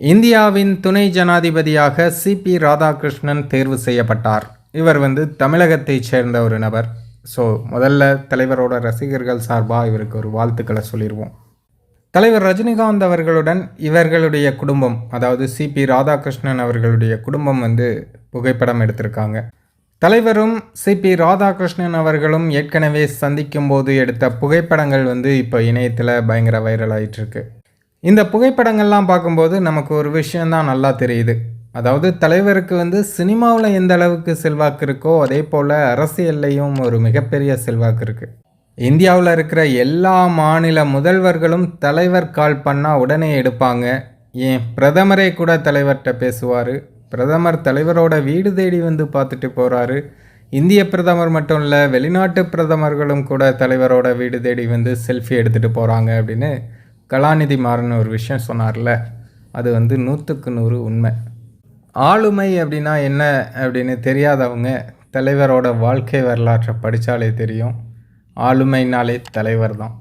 இந்தியாவின் துணை ஜனாதிபதியாக சிபி ராதாகிருஷ்ணன் தேர்வு செய்யப்பட்டார். இவர் வந்து தமிழகத்தைச் சேர்ந்த ஒரு நபர். ஸோ முதல்ல தலைவரோட ரசிகர்கள் சார்பாக இவருக்கு ஒரு வாழ்த்துக்களை சொல்லிடுவோம் தலைவர் ரஜினிகாந்த் அவர்களுடன் இவர்களுடைய குடும்பம் அதாவது சிபி ராதாகிருஷ்ணன் அவர்களுடைய குடும்பம் வந்து புகைப்படம் எடுத்திருக்காங்க. தலைவரும் சிபி ராதாகிருஷ்ணன் அவர்களும் ஏற்கனவே சந்திக்கும் போது எடுத்த புகைப்படங்கள் வந்து இப்போ இணையத்தில் பயங்கர வைரல் ஆயிட்டுருக்கு. இந்த புகைப்படங்கள்லாம் பார்க்கும்போது நமக்கு ஒரு விஷயந்தான் நல்லா தெரியுது. அதாவது தலைவருக்கு வந்து சினிமாவில் எந்த அளவுக்கு செல்வாக்கு இருக்கோ அதே போல் அரசியல்லையும் ஒரு மிகப்பெரிய செல்வாக்கு இருக்குது இந்தியாவில் இருக்கிற எல்லா மாநில முதல்வர்களும் தலைவர் கால் பண்ணால் உடனே எடுப்பாங்க. ஏன்? பிரதமரே கூட தலைவர்கிட்ட பேசுவார். பிரதமர் தலைவரோட வீடு தேடி வந்து பார்த்துட்டு போகிறாரு இந்திய பிரதமர் மட்டும் இல்லை வெளிநாட்டு பிரதமர்களும் கூட தலைவரோட வீடு தேடி வந்து செல்ஃபி எடுத்துகிட்டு போகிறாங்க அப்படின்னு கலாநிதி மாறன் ஒரு விஷயம் சொன்னார்ல அது வந்து நூற்றுக்கு நூறு உண்மை. ஆளுமை அப்படின்னா என்ன அப்படின்னு தெரியாதவங்க தலைவரோட வாழ்க்கை வரலாற்றை படித்தாலே தெரியும். ஆளுமைனாலே தலைவர் தான்